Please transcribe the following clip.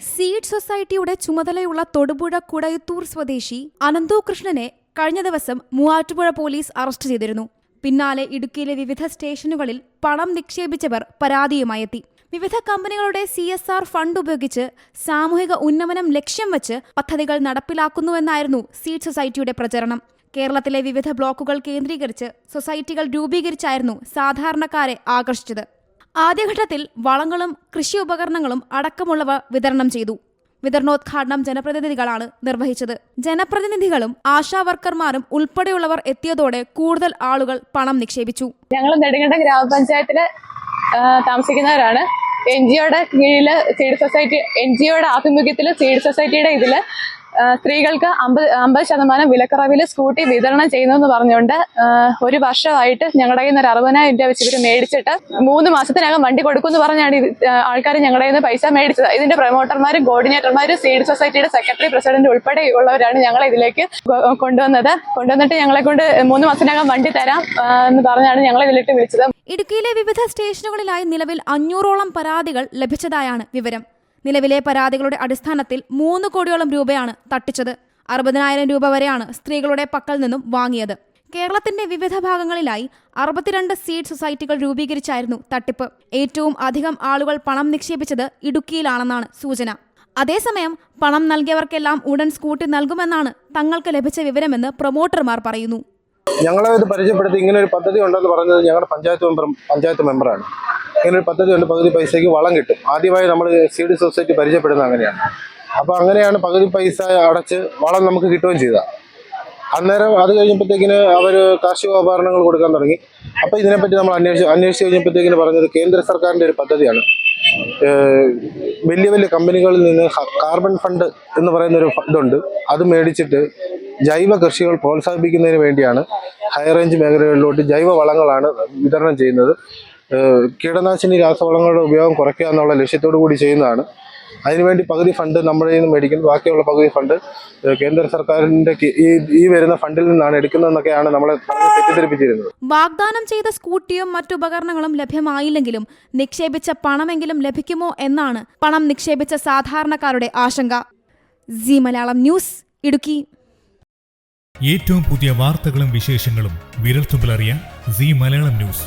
Seed സൊസൈറ്റിയുടെ ചുമതലയുള്ള തൊടുപുഴ കുടയത്തൂർ സ്വദേശി അനന്തു കൃഷ്ണനെ കഴിഞ്ഞ ദിവസം മൂവാറ്റുപുഴ പോലീസ് അറസ്റ്റ് ചെയ്തിരുന്നു. പിന്നാലെ ഇടുക്കിയിലെ വിവിധ സ്റ്റേഷനുകളിൽ പണം നിക്ഷേപിച്ചവർ പരാതിയുമായി എത്തി. വിവിധ കമ്പനികളുടെ സി എസ് ആർ ഫണ്ട് ഉപയോഗിച്ച് സാമൂഹിക ഉന്നമനം ലക്ഷ്യം വെച്ച് പദ്ധതികൾ നടപ്പിലാക്കുന്നുവെന്നായിരുന്നു സീഡ് സൊസൈറ്റിയുടെ പ്രചരണം. കേരളത്തിലെ വിവിധ ബ്ലോക്കുകൾ കേന്ദ്രീകരിച്ച് സൊസൈറ്റികൾ രൂപീകരിച്ചായിരുന്നു സാധാരണക്കാരെ ആകർഷിച്ചത്. ആദ്യഘട്ടത്തിൽ വളങ്ങളും കൃഷി ഉപകരണങ്ങളും അടക്കമുള്ളവ വിതരണം ചെയ്തു. വിതരണോദ്ഘാടനം ജനപ്രതിനിധികളാണ് നിർവഹിച്ചത്. ജനപ്രതിനിധികളും ആശാ വർക്കർമാരും ഉൾപ്പെടെയുള്ളവർ എത്തിയതോടെ കൂടുതൽ ആളുകൾ പണം നിക്ഷേപിച്ചു. ഞങ്ങൾ നെടുങ്കണ്ട ഗ്രാമപഞ്ചായത്തിൽ താമസിക്കുന്നവരാണ്. എൻ ജിഒയുടെ കീഴിൽ സീഡ് സൊസൈറ്റി എൻ ജിഒയുടെ ആഭിമുഖ്യത്തിൽ സീഡ് സൊസൈറ്റിയുടെ ഇതിൽ സ്ത്രീകൾക്ക് അമ്പത് അമ്പത് ശതമാനം വിലക്കുറവിൽ സ്കൂട്ടി വിതരണം ചെയ്യുന്നെന്ന് പറഞ്ഞുകൊണ്ട് ഒരു വർഷമായിട്ട് ഞങ്ങളുടെ കയ്യിൽ നിന്ന് ഒരു അറുപതിനായിരം രൂപ വെച്ച് ഇവർ മേടിച്ചിട്ട് മൂന്ന് മാസത്തിനകം വണ്ടി കൊടുക്കുമെന്ന് പറഞ്ഞാണ് ആൾക്കാർ ഞങ്ങളുടെ കയ്യിൽ നിന്ന് പൈസ മേടിച്ചത്. ഇതിന്റെ പ്രൊമോട്ടർമാരും കോർഡിനേറ്റർമാരും സീഡ് സൊസൈറ്റിയുടെ സെക്രട്ടറി പ്രസിഡന്റ് ഉൾപ്പെടെ ഉള്ളവരാണ് ഞങ്ങളെ ഇതിലേക്ക് കൊണ്ടുവന്നത്. കൊണ്ടുവന്നിട്ട് ഞങ്ങളെ കൊണ്ട് മൂന്ന് മാസത്തിനകം വണ്ടി തരാം എന്ന് പറഞ്ഞാണ് ഞങ്ങളെ ഇതിലേക്ക് വിളിച്ചത്. ഇടുക്കിയിലെ വിവിധ സ്റ്റേഷനുകളിലായി നിലവിൽ അഞ്ഞൂറോളം പരാതികൾ ലഭിച്ചതായാണ് വിവരം. നിലവിലെ പരാതികളുടെ അടിസ്ഥാനത്തിൽ മൂന്ന് കോടിയോളം രൂപയാണ് തട്ടിച്ചത്. അറുപതിനായിരം രൂപ വരെയാണ് സ്ത്രീകളുടെ പക്കൽ നിന്നും വാങ്ങിയത്. കേരളത്തിന്റെ വിവിധ ഭാഗങ്ങളിലായി അറുപത്തിരണ്ട് സീഡ് സൊസൈറ്റികൾ രൂപീകരിച്ചായിരുന്നു തട്ടിപ്പ്. ഏറ്റവും അധികം ആളുകൾ പണം നിക്ഷേപിച്ചത് ഇടുക്കിയിലാണെന്നാണ് സൂചന. അതേസമയം പണം നൽകിയവർക്കെല്ലാം ഉടൻ സ്കൂട്ടി നൽകുമെന്നാണ് തങ്ങൾക്ക് ലഭിച്ച വിവരമെന്ന് പ്രൊമോട്ടർമാർ പറയുന്നു. ഞങ്ങളെ ഇത് പരിചയപ്പെടുത്തി ഇങ്ങനെ ഒരു പദ്ധതി ഉണ്ടെന്ന് പറഞ്ഞത് ഞങ്ങളുടെ പഞ്ചായത്ത് മെമ്പർ പഞ്ചായത്ത് മെമ്പറാണ്. ഇങ്ങനെ ഒരു പദ്ധതി ഉണ്ട് പകുതി പൈസയ്ക്ക് വളം കിട്ടും. ആദ്യമായി നമ്മൾ സി ഡി സൊസൈറ്റി പരിചയപ്പെടുന്നത് അങ്ങനെയാണ്. അപ്പോൾ അങ്ങനെയാണ് പകുതി പൈസ അടച്ച് വളം നമുക്ക് കിട്ടുകയും ചെയ്തത്. അന്നേരം അത് കഴിഞ്ഞപ്പോഴത്തേക്കിന് അവർ കാർഷികോപകരണങ്ങൾ കൊടുക്കാൻ തുടങ്ങി. അപ്പോൾ ഇതിനെപ്പറ്റി നമ്മൾ അന്വേഷിച്ച് അന്വേഷിച്ച് കഴിഞ്ഞപ്പോഴത്തേക്കിന് പറഞ്ഞത് കേന്ദ്ര സർക്കാരിന്റെ ഒരു പദ്ധതിയാണ്. വലിയ വലിയ കമ്പനികളിൽ നിന്ന് കാർബൺ ഫണ്ട് എന്ന് പറയുന്ന ഒരു ഫണ്ടുണ്ട് അത് മേടിച്ചിട്ട് ജൈവ കൃഷികൾ പ്രോത്സാഹിപ്പിക്കുന്നതിന് വേണ്ടിയാണ് ഹൈറേഞ്ച് മേഖലകളിലോട്ട് ജൈവ വളങ്ങളാണ് വിതരണം ചെയ്യുന്നത്. കീടനാശിനി രാസവളങ്ങളുടെ ഉപയോഗം കുറയ്ക്കുക എന്നുള്ള ലക്ഷ്യത്തോടു കൂടി ചെയ്യുന്നതാണ്. അതിനുവേണ്ടി പകുതി ഫണ്ട് നമ്മുടെ നിന്ന് മേടിക്കും. ബാക്കിയുള്ള പകുതി ഫണ്ട് കേന്ദ്ര സർക്കാരിന്റെ ഈ ഈ വരുന്ന ഫണ്ടിൽ നിന്നാണ് എടുക്കുന്നതെന്നൊക്കെയാണ് നമ്മളെ തെറ്റിദ്ധരിപ്പിച്ചിരുന്നത്. വാഗ്ദാനം ചെയ്ത സ്കൂട്ടിയും മറ്റുപകരണങ്ങളും ലഭ്യമായില്ലെങ്കിലും നിക്ഷേപിച്ച പണമെങ്കിലും ലഭിക്കുമോ എന്നാണ് പണം നിക്ഷേപിച്ച സാധാരണക്കാരുടെ ആശങ്ക. G Malayalam news Idukki. ഏറ്റവും പുതിയ വാർത്തകളും വിശേഷങ്ങളും വിരൽത്തുമ്പിലറിയാൻ സി മലയാളം ന്യൂസ്.